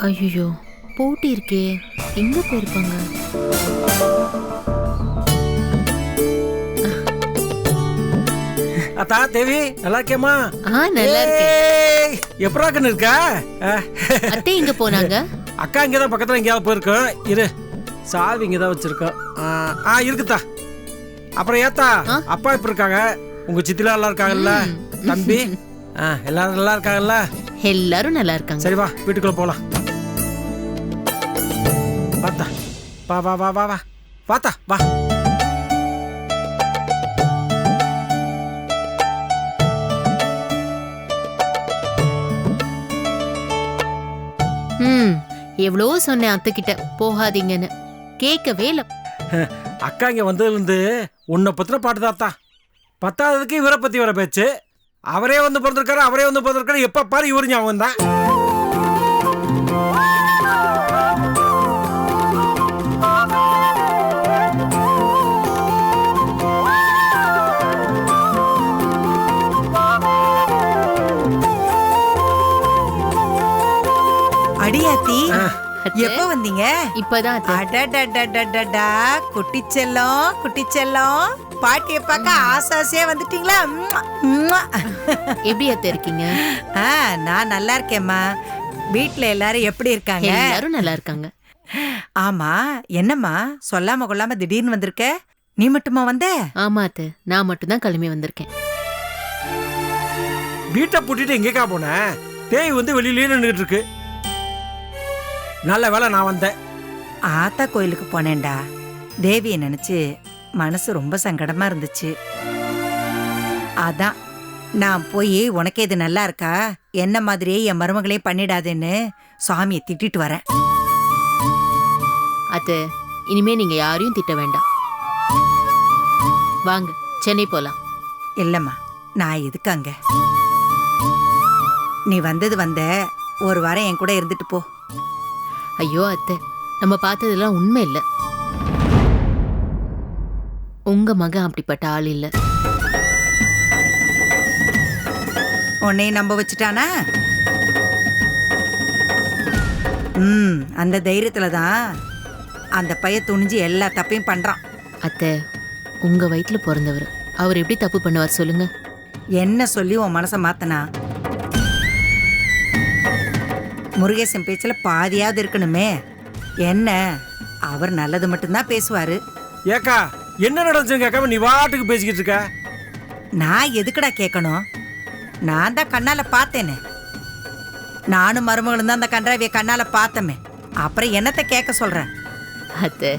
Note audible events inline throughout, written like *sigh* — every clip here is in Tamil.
ஐயோ பூட்டி இருக்கே. எங்க போயிருப்பாங்க? அத்தா தேவி நல்லா இருக்கேம்மா ஆ நல்லா இருக்கேன் ஏய், எப்படா கண்ணு இருக்கா அஹ், அத்தை எங்க போனாங்க? அக்கா இங்கே தான் பக்கத்தில் எங்கேயாவது போயிருக்கோம். இரு சாவி இங்கே தான் வச்சிருக்கோம். ஆ, இருக்குதா? அப்புறம் ஏத்தா? அப்பா இப்ப இருக்காங்க. உங்க சித்திலாம் நல்லா இருக்காங்கல்ல? தம்பி? ஆ எல்லாரும் நல்லா இருக்காங்கல்ல? எல்லாரும் நல்லா இருக்காங்க. சரி வா வீட்டுக்குள்ள போலாம். வா வா வா வா வா வாத்தா வா ம் எவ்வளோ சொன்னேன் அத்தை கிட்ட போகாதீங்கன்னு. கேட்கவே இல்ல. அக்கா இங்க வந்ததுலேருந்து உன்னை பத்தின பாட்டு தாத்தா பத்தாததுக்கு இவரை பத்தி வர பேச்சு. அவரே வந்து பிறந்திருக்காரு அவரே வந்து பிறந்திருக்காரு. எப்ப பாரு இவரு ஞாபகம் தான் அத்தை, எப்ப வந்தீங்க? இப்பதான் அடடடடடடா குட்டி செல்லம் குட்டி செல்லம் பாட்டிய பார்க்க ஆசாசியா வந்துட்டீங்களா. எப்படி அத்தை இருக்கீங்க? ஆ நான் நல்லா இருக்கேம்மா. வீட்ல எல்லாரும் எப்படி இருக்காங்க? எல்லாரும் நல்லா இருக்காங்க. ஆமா என்னம்மா? சொல்லாம கொள்ளாம திடீர்னு வந்திருக்க? நீ மட்டுமா வந்த? ஆமா அத்தை. நான் மட்டும்தான் கிளம்பி வந்திருக்கேன். வீட்டை பூட்டிட்டு எங்கேக்கா போனேன் பேய் வந்து வெளியிலேயே நின்றுட்டு இருக்கு. நல்ல வேளை நான் வந்தேன். ஆத்தா கோயிலுக்கு போனேன்டா. தேவியை நினைச்சு மனசு ரொம்ப சங்கடமா இருந்துச்சு. அதான் நான் போய் உனக்கு இது நல்லா இருக்கா? என்ன மாதிரியே என் மருமகளே பண்ணிடாதேன்னு சுவாமியை திட்டிட்டு வரேன். அத்தை இனிமே நீங்க யாரையும் திட்ட வேண்டாம். வாங்க சென்னை போலாம். இல்லம்மா நான் எதுக்கு அங்க? நீ வந்தது வந்த ஒரு வாரம் என் கூட இருந்துட்டு போ. ஐயோ அத்தை. நம்ம பார்த்ததெல்லாம் உண்மை இல்ல. உங்க மகன் அப்படிப்பட்ட ஆள் இல்ல. உன்னையும் நம்ப வச்சுட்டானா? ம் அந்த தைரியத்துல தான் அந்த பைய துணிஞ்சு எல்லா தப்பையும் பண்றான். அத்தை உங்க வயித்துல பிறந்தவர். அவர் எப்படி தப்பு பண்ணுவார் சொல்லுங்க. என்ன சொல்லி உன் மனசை மாத்தனா? முருகேசன் பேச்சுல பாதியாவது இருக்கணுமே. என்ன? அவர் நல்லது மட்டும்தான் பேசுவாரு. ஏக்கா என்ன நடந்துச்சுன்னு கேட்காம நீ வாட்டுக்கு பேசிக்கிட்டு இருக்க? நான் எதுக்குடா கேட்கணும்? நான் தான் கண்ணால பார்த்தேனே. நானும் மருமகளும் தான் அந்த கன்றாவிய கண்ணால பார்த்தமே. அப்புறம் என்னத்தை கேட்க சொல்றேன் அத்தை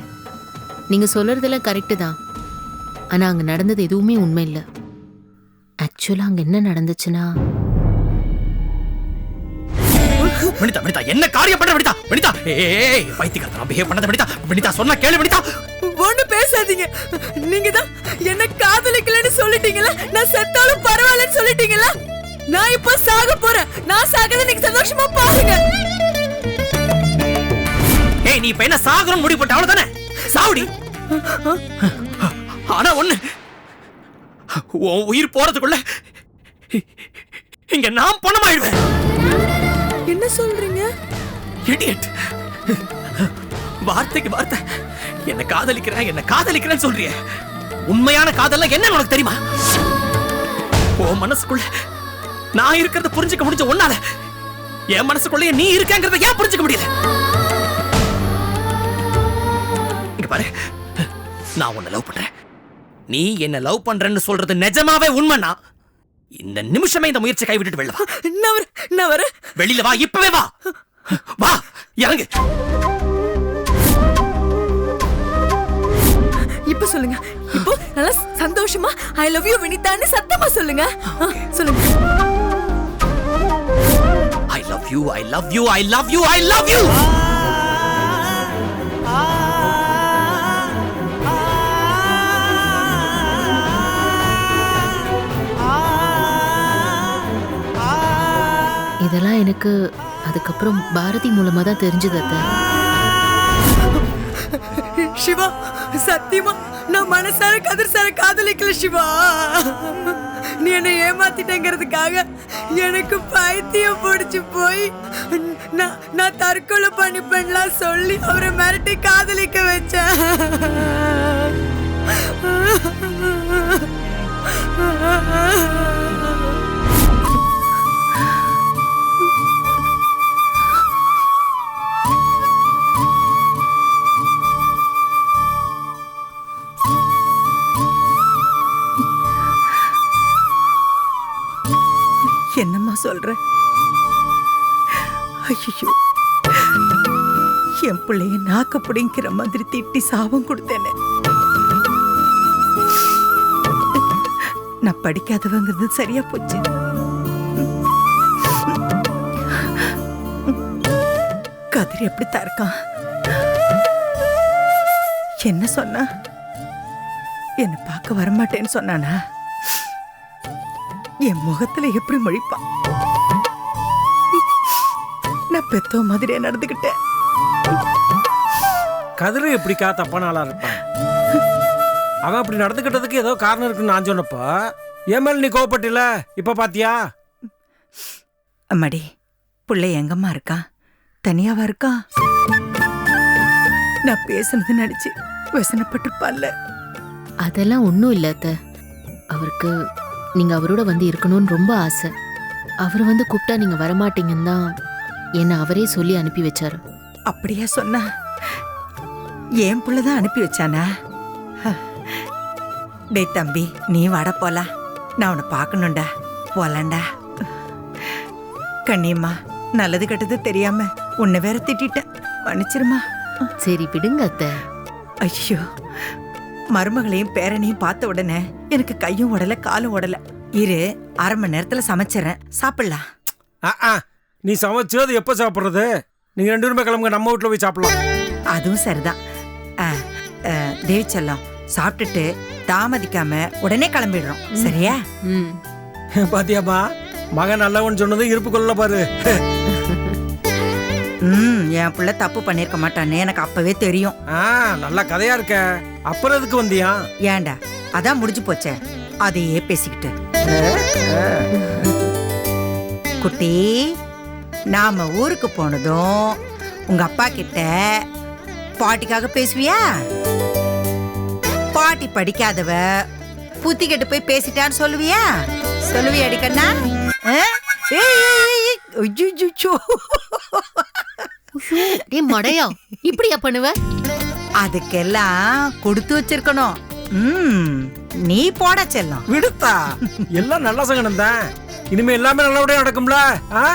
நீங்க சொல்றதெல்லாம் கரெக்டு தான். ஆனா அங்க நடந்தது எதுவுமே உண்மை இல்ல. ஆக்சுவலா அங்க என்ன நடந்துச்சுன்னா வனிதா வனிதா என்ன காரியம் பண்ற வனிதா? வனிதா ஏய் பைத்தியக்காரன் பிஹேவ் பண்ணத வனிதா. வனிதா சொன்னா கேளு வனிதா. ஒண்ணு பேசாதீங்க. நீங்க தான் என்ன காதலிக்கலன்னு சொல்லிட்டீங்கல்ல? நான் செத்தாலும் பரவாயில்லன்னு சொல்லிட்டீங்கல்ல? நான் இப்ப சாக போறேன். நான் சாகத நீங்க சந்தோஷமா பாருங்க. ஏய் நீ இப்ப என்ன சாகரம் முடிவு போட்ட அவ்வளவுதானே? சாவுடி. ஆனா ஒண்ணு உன் உயிர் போறதுக்குள்ள இங்க நான் பணமாயிடுவேன் என்ன சொல்றீங்க? இடியட் வார்த்தைக்கு வார்த்தை. என்ன காதலிக்கிறேன் என்ன காதலிக்கிறேன்னு சொல்றியே. உண்மையான காதல்லாம் என்ன உனக்கு தெரியுமா? உன் மனசுக்குள்ள நான் இருக்கிறத புரிஞ்சுக்க முடிஞ்ச ஒன்னால என் மனசுக்குள்ளே நீ இருக்கங்கிறத ஏன் புரிஞ்சுக்க முடியல? இங்க பாரு. நான் உன்னை லவ் பண்றேன். நீ என்ன லவ் பண்றேன்னு சொல்றது நிஜமாவே உண்மைனா இந்த நிமிஷமே இந்த முயற்சி கைவிட்டுட்டு வெளில வா. நான் வரேன் நான் வரேன் வெளியில வா இப்பவே வா. வா இறங்கு. இப்ப சொல்லுங்க. இப்போ நல்லா சந்தோஷமா ஐ லவ் யூ வினிதான்னு சத்தமா சொல்லுங்க. சொல்லுங்க. I love you I love you I love you I love you எனக்கு அதுக்கப்புறம் பாரதி மூலமா தான் தெரிஞ்சது அத்தை. சிவா சத்தியமா நான் மனசார கதிர் சார காதலிக்கல சிவா. நீ என்னை ஏமாத்திட்டேங்கிறதுக்காக எனக்கு பைத்தியம் பிடிச்சு போய் நான் நான் தற்கொலை பண்ணிப்பேன்லாம் சொல்லி அவரை மிரட்டி காதலிக்க வச்சேன். பிள்ளைய பிடிங்கிற மாதிரி திட்டி சாபம் கொடுத்தேனே. நான் படிக்காதவங்கிறது சரியா போச்சு. கதிர் எப்படித்தான் இருக்கான் என்ன சொன்னா? என்னை பார்க்க வரமாட்டேன்னு சொன்னானா? என் முகத்துல எப்படி மொழிப்பான் நான் பெத்தோ மாதிரியே நடந்துக்கிட்டேன் கதிரு எப்படிக்கா தப்பான ஆளா இருப்பான்? அவன் அப்படி நடந்துக்கிட்டதுக்கு ஏதோ காரணம் இருக்குன்னு நான் சொன்னப்போ என் மேல நீ கோவப்பட்டில இப்ப பாத்தியா? அம்மாடி புள்ளை எங்கம்மா இருக்கான் தனியாவா இருக்கான் நான் பேசுனது நினைச்சு வசனப்பட்டிருப்பான்ல அதெல்லாம் ஒன்றும் இல்லை அத்தை. அவருக்கு நீங்கள் அவரோட வந்து இருக்கணும்னு ரொம்ப ஆசை. அவர் வந்து கூப்பிட்டா நீங்கள் வரமாட்டீங்கன்னு தான் என்னை அவரே சொல்லி அனுப்பி வச்சாரு. அப்படியா சொன்னா? என் புள்ளதான் அனுப்பி வச்சானா. டேய் தம்பி நீ வாட போலாம். நான் உன்னை பார்க்கணும்டா. போலாம்டா. கண்ணியம்மா நல்லது கெட்டது தெரியாம உன்னை வேற திட்டிட்டேன். மன்னிச்சிருமா? சரி விடுங்க அத்தை. ஐயோ மருமகளையும் பேரனையும் பார்த்த உடனே எனக்கு கையும் உடல காலும் உடல இரு அரை மணி நேரத்துல சமைச்சிடறேன் சாப்பிடலாம். ஆ ஆ. நீ சமைச்சு அது எப்போ சாப்பிட்றது? நீங்க ரெண்டு பேருமே கிளம்புங்க நம்ம வீட்டில் போய் சாப்பிடலாம். அதுவும் சரிதான். ஆ, தேவி செல்லம் சாப்பிட்டுட்டு தாமதிக்காம உடனே கிளம்பிடுறோம். சரியா? ம். பாத்தியாப்பா மகன் நல்லவன் சொன்னது இருப்பு கொள்ள பாரு. ம் என் பிள்ளை தப்பு பண்ணிருக்க மாட்டானே எனக்கு அப்பவே தெரியும். ஆ நல்ல கதையா இருக்க. அப்புறம் எதுக்கு வந்தியா? ஏன்டா? அதான் முடிஞ்சு போச்சே. அதையே பேசிக்கிட்டு. குட்டி நாம ஊருக்கு போனதும் உங்க அப்பா கிட்ட பாட்டிக்காக பேசுவியா? பாட்டி படிக்காதவ புத்தி கெட்டு போய் பேசிட்டான்னு சொல்லுவியா? சொல்லுவியா அடிக்கண்ணா டேய் மடையா. இப்படியா பண்ணுவ? அதுக்கெல்லாம் கொடுத்து வச்சிருக்கணும். ம் நீ போட செல்லம். விடுத்தா எல்லாம் நல்ல சங்கடம் தான். இனிமே எல்லாமே நல்லபடியா நடக்கும்ல? ஆ?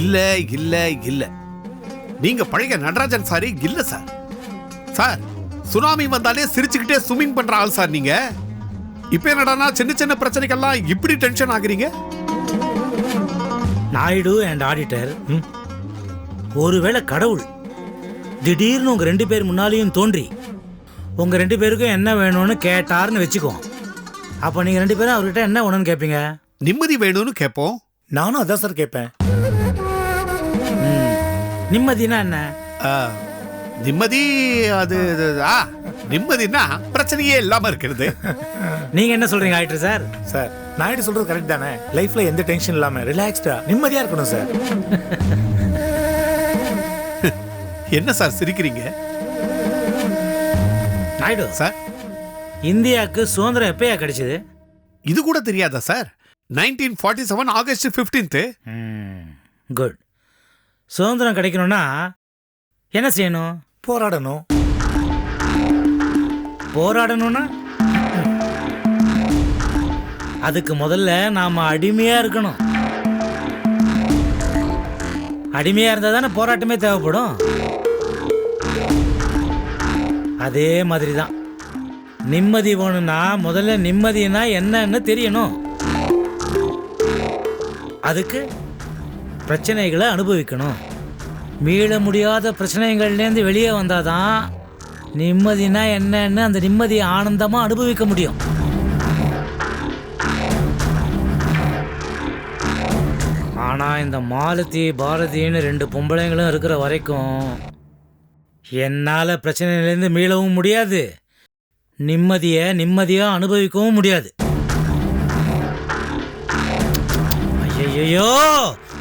இல்ல இல்ல இல்ல. நீங்க பழைய நடராஜன் சாரி இல்ல சார். சார் சுனாமி வந்தாலே சிரிச்சுக்கிட்டே ஸ்விம்மிங் பண்ற ஆள் சார் நீங்க. இப்ப என்னடானா சின்ன சின்ன பிரச்சனைக்கெல்லாம் இப்படி டென்ஷன் ஆகுறீங்க? நாயுடு அண்ட் ஆடிட்டர் ஒருவேளை கடவுள் திடீர்னு உங்க ரெண்டு பேர் முன்னாலேயும் தோன்றி உங்க ரெண்டு பேருக்கும் என்ன வேணும்னு கேட்டாருன்னு வச்சுக்கோ அப்போ நீங்க ரெண்டு பேரும் அவர்கிட்ட என்ன வேணும்னு கேட்பீங்க நிம்மதி வேணும்னு கேட்போம் நானும் அதான் சார் கேட்பேன் நிம்மதினா என்ன? ஆ, நிம்மதி அது ஆ நிம்மதினா பிரச்சனையே இல்லாம இருக்கிறது. நீங்க என்ன சொல்றீங்க ஆயிட்டு சார்? சார். நாயுடு சொல்றது கரெக்ட் தானே? லைஃப்ல எந்த டென்ஷன் இல்லாம ரிலாக்ஸ்டா நிம்மதியா இருக்கணும் சார். என்ன சார் சிரிக்கிறீங்க? நாயுடு சார். இந்தியாவுக்கு சுதந்திரம் எப்பயா கிடைச்சது? இது கூட தெரியாதா sir? Nineteen forty seven August பிப்டீன்த்து good சுதந்திரம் கிடைக்கணும்னா என்ன செய்யணும்? போராடணும். போராடணும்னா? அதுக்கு முதல்ல நாம அடிமையா இருக்கணும். அடிமையா இருந்தா தானே போராட்டமே தேவைப்படும். அதே மாதிரி தான் நிம்மதி வேணும்னா முதல்ல நிம்மதினா என்னன்னு தெரியணும். அதுக்கு பிரச்சனைகளை அனுபவிக்கணும். மீள முடியாத பிரச்சனைகள்லேருந்து வெளியே வந்தால் தான் நிம்மதினா என்னன்னு அந்த நிம்மதியை ஆனந்தமாக அனுபவிக்க முடியும். ஆனால் இந்த மாலதி பாரதின்னு ரெண்டு பொம்பளைங்களும் இருக்கிற வரைக்கும் என்னால் பிரச்சனையிலேருந்து மீளவும் முடியாது. நிம்மதியை நிம்மதியாக அனுபவிக்கவும் முடியாது. ஐயோ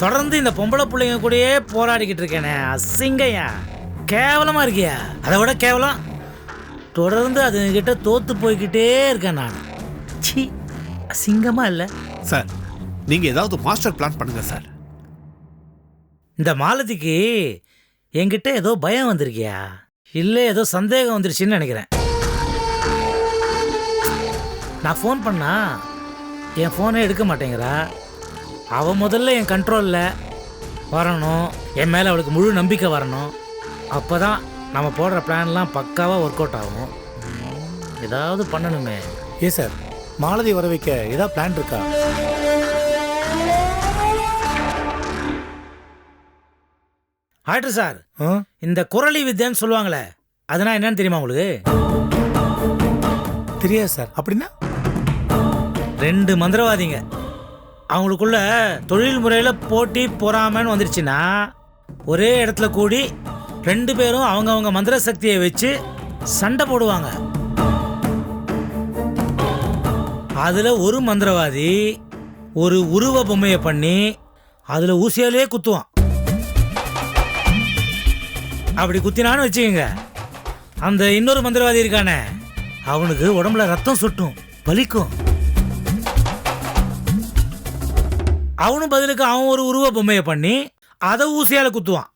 தொடர்ந்து இந்த பொம்பளை பிள்ளைங்க கூடயே போராடிக்கிட்டு இருக்கேனே அசிங்கய்யா கேவலமா இருக்கியா? அதை விட கேவலம். தொடர்ந்து அதுங்கிட்ட தோத்து போய்கிட்டே இருக்கேன் நான். சி அசிங்கமா இல்லை? சார் நீங்க ஏதாவது மாஸ்டர் பிளான் பண்ணுங்க சார். இந்த மாலதிக்கு என்கிட்ட ஏதோ பயம் வந்திருக்கியா? இல்லை ஏதோ சந்தேகம் வந்துருச்சுன்னு நினைக்கிறேன். நான் ஃபோன் பண்ணா என் ஃபோனே எடுக்க மாட்டேங்கிறா. அவள் முதல்ல என் கண்ட்ரோலில் வரணும். என் மேலே அவளுக்கு முழு நம்பிக்கை வரணும். அப்போ தான் நம்ம போடுற பிளான்லாம் பக்காவாக ஒர்க் அவுட் ஆகும். ஏதாவது பண்ணணுமே. ஏ சார் மாலதி வர வைக்க ஏதாவது பிளான் இருக்கா? ஆயிட்டு சார்? இந்த குரலி வித்யான்னு சொல்லுவாங்களே அதனா என்னன்னு தெரியுமா உங்களுக்கு? தெரியாது சார். அப்படின்னா? ரெண்டு மந்திரவாதிங்க. அவங்களுக்குள்ள தொழில் முறையில் போட்டி பொறாமைன்னு வந்துருச்சுன்னா ஒரே இடத்துல கூடி ரெண்டு பேரும் அவங்கவுங்க மந்திர சக்தியை வச்சு சண்டை போடுவாங்க. அதில் ஒரு மந்திரவாதி ஒரு உருவ பொம்மையை பண்ணி அதில் ஊசியாலே குத்துவான். அப்படி குத்தினான்னு வச்சுக்கோங்க. அந்த இன்னொரு மந்திரவாதி இருக்கானே அவனுக்கு உடம்புல ரத்தம் சுட்டும் பலிக்கும். அவனும் பதிலுக்கு அவன் ஒரு உருவ பொம்மையை பண்ணி அதை ஊசியால குத்துவான்.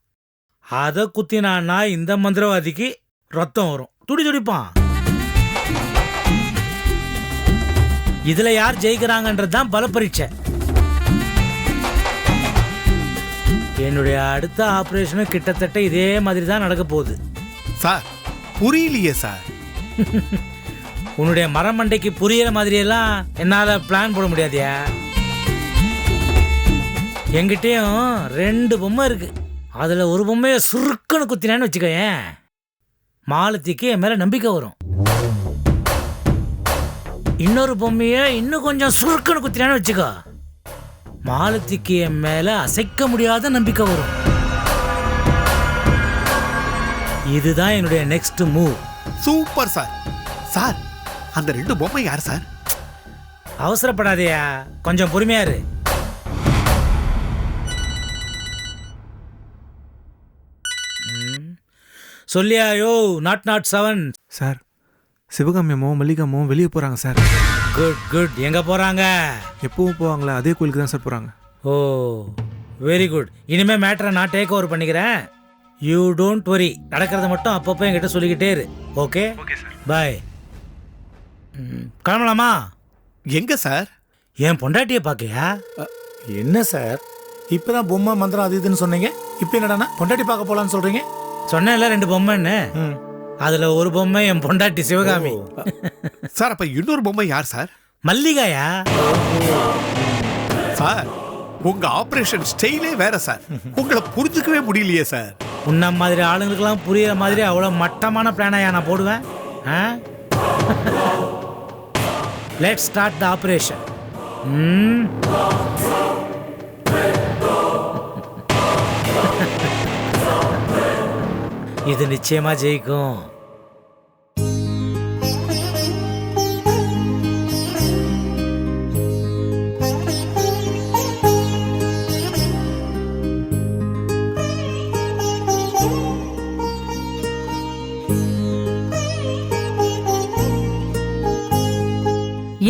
அதை குத்தினான்னா இந்த மந்திரவாதிக்கு ரத்தம் வரும். துடி துடிப்பான். இதுல யார் ஜெயிக்கிறாங்கன்றது தான் பல பரீட்சை என்னுடைய அடுத்த ஆபரேஷனும் கிட்டத்தட்ட இதே மாதிரி தான் நடக்க போகுது. சார் புரியலையே சார். உன்னுடைய மரமண்டைக்கு புரியிற மாதிரியெல்லாம் என்னால பிளான் போட முடியாதியா என்கிட்டயும் ரெண்டு பொம்மை இருக்கு. அதுல ஒரு பொம்மையை சுருக்குன்னு குத்தினேன்னு வச்சுக்கோயேன் மாலத்திக்கு என் மேல நம்பிக்கை வரும். இன்னொரு பொம்மையை இன்னும் கொஞ்சம் சுருக்குன்னு குத்தினேன்னு வச்சுக்கோ. மாலத்திக்கு என் மேல அசைக்க முடியாத நம்பிக்கை வரும். இதுதான் என்னுடைய next move super sir sir அந்த ரெண்டு பொம்மை யார் சார் அவசரப்படாதயா. கொஞ்சம் பொறுமையா இரு. சொல்லியா யோ நாட் நாட் செவன் சார் சிவகாமியம்மாவும் மல்லிகாமாவும் வெளியே போகிறாங்க சார். குட் குட் எங்க போறாங்க? எப்பவும் போவாங்களே? அதே கோயிலுக்கு தான் சார் போகிறாங்க ஓ வெரி குட் இனிமே மேட்டரை நான் டேக் ஓவர் பண்ணிக்கிறேன். யூ டோன்ட் வரி நடக்கிறத மட்டும் அப்பப்போ என்கிட்ட சொல்லிக்கிட்டே இரு. ஓகே பாய் கிளம்பலாமா? எங்க சார்? என் பொண்டாட்டியை பார்க்கயா என்ன சார்? இப்பதான் பொம்மை மந்திரம் அது இதுன்னு சொன்னீங்க. இப்போ என்னடான்னா பொண்டாட்டி பார்க்க போலான்னு சொல்றீங்க? சொன்னேன்ல ரெண்டு பொம்மைன்னு. அதுல ஒரு பொம்மை என் பொண்டாட்டி சிவகாமி. சார் அப்ப இன்னொரு பொம்மை யார் சார்? மல்லிகாயா? சார் உங்க ஆபரேஷன் ஸ்டைலே வேற சார். உங்களை புரிஞ்சுக்கவே முடியலையே சார். உன்ன மாதிரி ஆளுங்களுக்கெல்லாம் புரியுற மாதிரி அவ்வளோ மட்டமான பிளானாயா நான் போடுவேன்? லெட் ஸ்டார்ட் த ஆப்ரேஷன் இது நிச்சயமா ஜெயிக்கும்.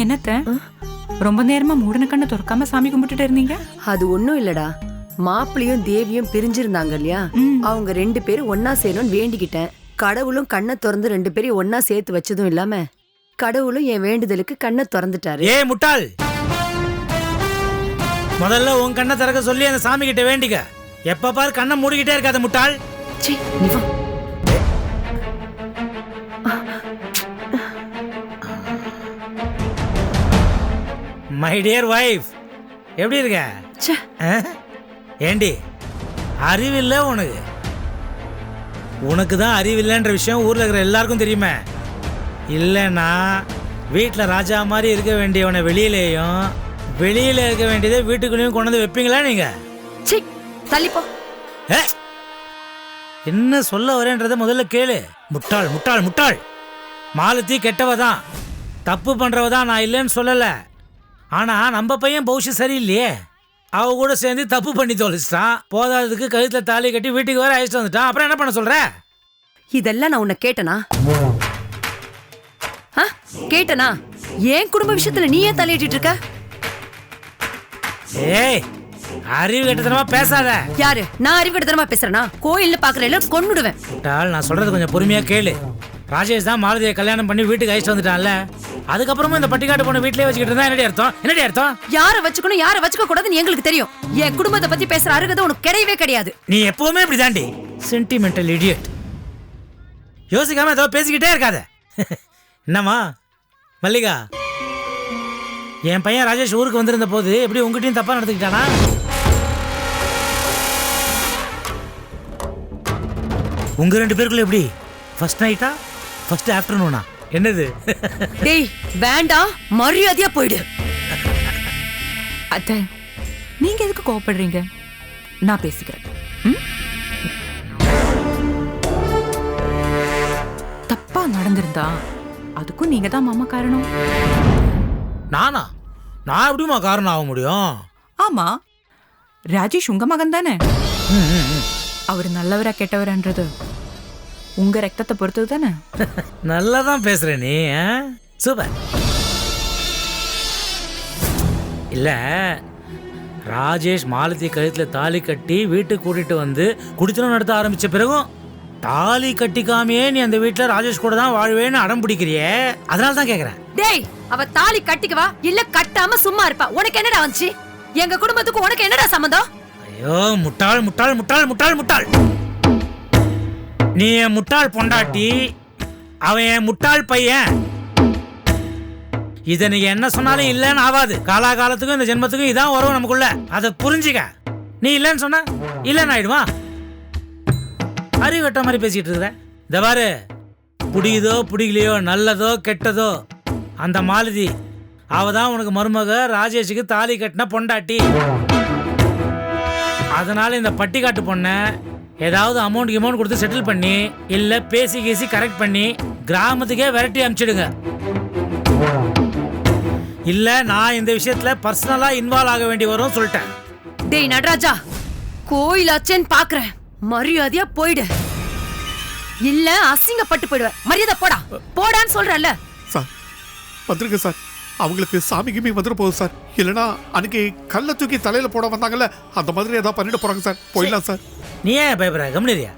என்னத்த? ரொம்ப நேரமா மூடன கண்ணை திறக்காம சாமி கும்பிட்டுட்டு இருந்தீங்க? அது ஒண்ணும் இல்லடா. மாப்பிளையும் தேவியும் பிரிஞ்சிருந்தாங்க இல்லையா. அவங்க ரெண்டு பேரும் ஒன்னா சேரணும்னு வேண்டிக்கிட்டேன். கடவுளும் கண்ணை திறந்து ரெண்டு பேரையும் ஒன்னா சேர்த்து வச்சதும் இல்லாம கடவுளும் என் வேண்டுதலுக்கு கண்ணை திறந்துட்டாரு. ஏ முட்டாள்! முதல்ல உன் கண்ணை திறக்க சொல்லி அந்த சாமி கிட்ட வேண்டிக்க. எப்ப பாரு கண்ணை மூடிக்கிட்டே இருக்காத முட்டாள். மை டியர் வைஃப் எப்படி இருக்க? ஏண்டி அறிவில்லை உனக்கு? உனக்கு தான் அறிவில்லைன்ற விஷயம் ஊர்ல இருக்கிற எல்லாருக்கும் தெரியுமே. இல்லைன்னா வீட்டில் ராஜா மாதிரி இருக்க வேண்டியவனை வெளியிலேயும் வெளியில இருக்க வேண்டியதை வீட்டுக்குள்ளேயும் கொண்டு வந்து வைப்பீங்களா நீங்க? சீ, தள்ளிப்போ? என்ன சொல்ல வரேன்றத முதல்ல கேளு. முட்டாள் முட்டாள் முட்டாள். மாலத்தி கெட்டவ தான் தப்பு பண்றவ தான் நான் இல்லைன்னு சொல்லல. ஆனா நம்ம பையன் பௌஷி சரியில்லையே. அவ கூட சேர்ந்து தப்பு பண்ணி தொலைச்சிட்டான். போதாததுக்கு கழுத்துல தாலி கட்டி வீட்டுக்கு வர அழைச்சிட்டு வந்துட்டான். அப்புறம் என்ன பண்ண சொல்ற? இதெல்லாம் நான் உன்னை கேட்டனா? ஆ? கேட்டனா? என் குடும்ப விஷயத்துல நீ ஏன் தலையிட்டு இருக்க? ஏய் அறிவு கட்டத்தனமா பேசாத. யாரு? நான் அறிவுகட்டத்தனமா பேசுறேனா? கோயில்ல பாக்குறேன் கொன்னுடுவேன். டால் நான் சொல்றது கொஞ்சம் பொறுமையா கேளு. ராஜேஷ் தான் மாலதியை கல்யாணம் பண்ணி வீட்டுக்கு அழைச்சிட்டு வந்துட்டான்ல. அதுக்கப்புறமா இந்த பட்டிக்காட்டு பொண்ணு வீட்லயே வச்சுக்கிட்டு இருந்தா என்னடி அர்த்தம்? என்னடி அர்த்தம்? யார வச்சுக்கணும் யார வச்சுக்க கூடாதுன்னு எங்களுக்கு தெரியும். என் குடும்பத்தை பத்தி பேசுற அருகதை உனக்கு கிடையவே கிடையாது. நீ எப்பவுமே இப்படி தாண்டி சென்டிமெண்டல் இடியட் யோசிக்காம ஏதோ பேசிக்கிட்டே இருக்காத. *laughs* என்னம்மா? மல்லிகா என் பையன் ராஜேஷ் ஊருக்கு வந்திருந்த போது எப்படி உங்ககிட்டயும் தப்பா நடந்துக்கிட்டானா? உங்க ரெண்டு பேருக்குள்ள எப்படி? ஃபர்ஸ்ட் நைட்டா ஃபர்ஸ்ட் ஆஃப்டர்நூனா என்னது? டேய் வேண்டாம் மரியாதையா போயிடு. அத்தை நீங்க எதுக்கு கோவப்படுறீங்க? நான் பேசிக்கிறேன்? தப்பா நடந்திருந்தா அதுக்கும் நீங்க தான் மாமா காரணம். நானா? நான் எப்படிமா காரணம் ஆக முடியும்? ஆமா. ராஜேஷ் உங்க மகன் தானே. அவர் நல்லவரா கெட்டவரான்றது உங்க ரத்தத்தை பொறுத்தது தானே? *laughs* நல்லா தான் பேசுற நீ? சூப்பர். இல்ல ராஜேஷ் மாலதி கழுத்துல தாலி கட்டி வீட்டுக்கு கூட்டிட்டு வந்து குடித்தனம் நடத்த ஆரம்பிச்ச பிறகும் தாலி கட்டிக்காமையே நீ அந்த வீட்டுல ராஜேஷ் கூட தான் வாழ்வேன்னு அடம் பிடிக்கிறியே. அதனால தான் கேக்குறேன். டேய் அவ தாலி கட்டிக்கவா இல்ல கட்டாம சும்மா இருப்பா. உனக்கு என்னடா வந்துச்சு? எங்க குடும்பத்துக்கு உனக்கு என்னடா சம்மந்தம் ஐயோ முட்டாள் முட்டாள் முட்டாள் முட்டாள் முட்டாள். நீ என் முட்டாள் பொண்டாட்டி அவன் என் முட்டாள் பையன். இதை நீ என்ன சொன்னாலும் இல்லைன்னு ஆகாது காலாகாலத்துக்கும் இந்த ஜென்மத்துக்கும் இதான் உறவு நமக்குள்ள. அதை புரிஞ்சுக்க. நீ இல்லைன்னு சொன்ன இல்லைன்னு ஆயிடுமா? அறிவட்ட மாதிரி பேசிட்டு இருக்கிற. இந்த பாரு பிடிக்குதோ பிடிக்கலையோ நல்லதோ கெட்டதோ அந்த மாலதி. அவ தான் உனக்கு மருமக ராஜேஷுக்கு தாலி கட்டின பொண்டாட்டி. அதனால இந்த பட்டிக்காட்டு பொண்ணை ஏதாவது அமௌண்ட் அமௌண்ட் கொடுத்து செட்டில் பண்ணி இல்ல பேசி கீசி கரெக்ட் பண்ணி கிராமத்துக்கே விரட்டி அனுப்பிச்சிடுங்க இல்ல நான் இந்த விஷயத்துல பர்சனலா இன்வால்வ் ஆக வேண்டி வரும் சொல்லிட்டேன். டேய் நடராஜா கோயிலாச்சேன்னு பாக்குறேன். மரியாதையா போயிடு. இல்ல அசிங்கப்பட்டு போயிடுவேன். மரியாதை போடா. போடான்னு சொல்றல்ல சார் வந்துருங்க சார். அவங்களுக்கு சாமி கிமி வந்துட போகுது சார். இல்லைன்னா அன்னைக்கு கல்லை தூக்கி தலையில போட வந்தாங்கல்ல அந்த மாதிரி ஏதாவது பண்ணிட்டு போறாங்க சார். போயிடலாம் சார். நீ ஏன் பயப்படுற கம்னிரியா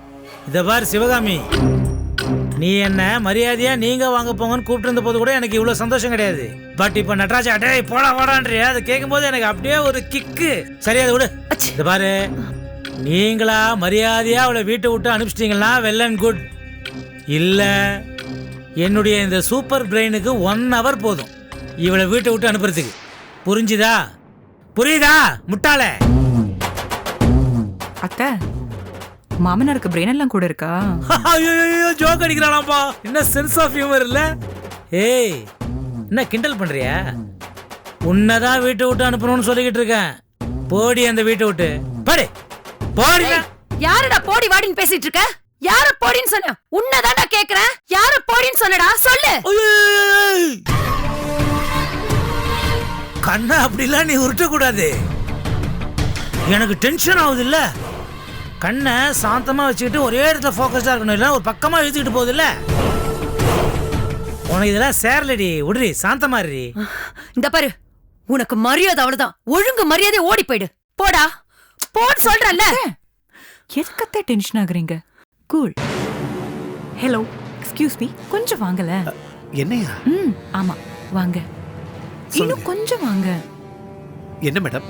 இத பாரு சிவகாமி. நீ என்ன மரியாதையா நீங்க வாங்க போங்கன்னு கூப்பிட்டு இருந்த போது கூட எனக்கு இவ்வளவு சந்தோஷம் கிடையாது. பட் இப்ப நடராஜா டேய் போடா போடான்றியா அதை கேட்கும்போது எனக்கு அப்படியே ஒரு கிக்கு. சரியா விடு. இத பாரு. நீங்களா மரியாதையா அவளை வீட்டை விட்டு அனுப்பிச்சிட்டீங்கன்னா வெல் அண்ட் குட் இல்ல என்னுடைய இந்த சூப்பர் பிரெயினுக்கு ஒன் ஹவர் போதும். இவளை வீட்டை விட்டு அனுப்புறதுக்கு. புரிஞ்சுதா? புரியுதா முட்டாளே? அத்தை மாமனாருக்கு பிரெயின் எல்லாம் கூட இருக்கா? ஐயோ ஜோக் அடிக்கிறானாப்பா என்ன சென்ஸ் ஆஃப் ஹியூமர் இல்ல? ஏய் என்ன கிண்டல் பண்றியா? உன்னதான் வீட்டை விட்டு அனுப்பணும்னு சொல்லிக்கிட்டு இருக்கேன். போடி அந்த வீட்டை விட்டு. பாடி. போடி யாரடா போடி வாடின்னு பேசிட்டு இருக்க? யார போடின்னு சொன்ன? உன்னதான்டா கேக்குறேன். யார போடின்னு சொன்னடா? சொல்லு. கண்ணா அப்படிலாம் நீ உருட்ட கூடாது எனக்கு டென்ஷன் ஆகுது இல்ல கண்ணை சாந்தமா வச்சுக்கிட்டு ஒரே இடத்துல ஃபோக்கஸ்டா இருக்கணும். இல்ல ஒரு பக்கமா இழுத்துக்கிட்டு போகுது இல்ல உனக்கு இதெல்லாம் சேரலடி. விடுறி சாந்தமா இருடி. இந்த பாரு. உனக்கு மரியாதை அவ்வளவுதான். ஒழுங்கு மரியாதை ஓடி போயிடு. போடா. போன்னு சொல்றல்ல எதுக்கத்த டென்ஷன் ஆகுறீங்க? கூல் ஹலோ எக்ஸ்கியூஸ் மீ கொஞ்சம் வாங்கல. என்னையா? ம் ஆமா. வாங்க. இன்னும் கொஞ்சம் வாங்க. என்ன மேடம்?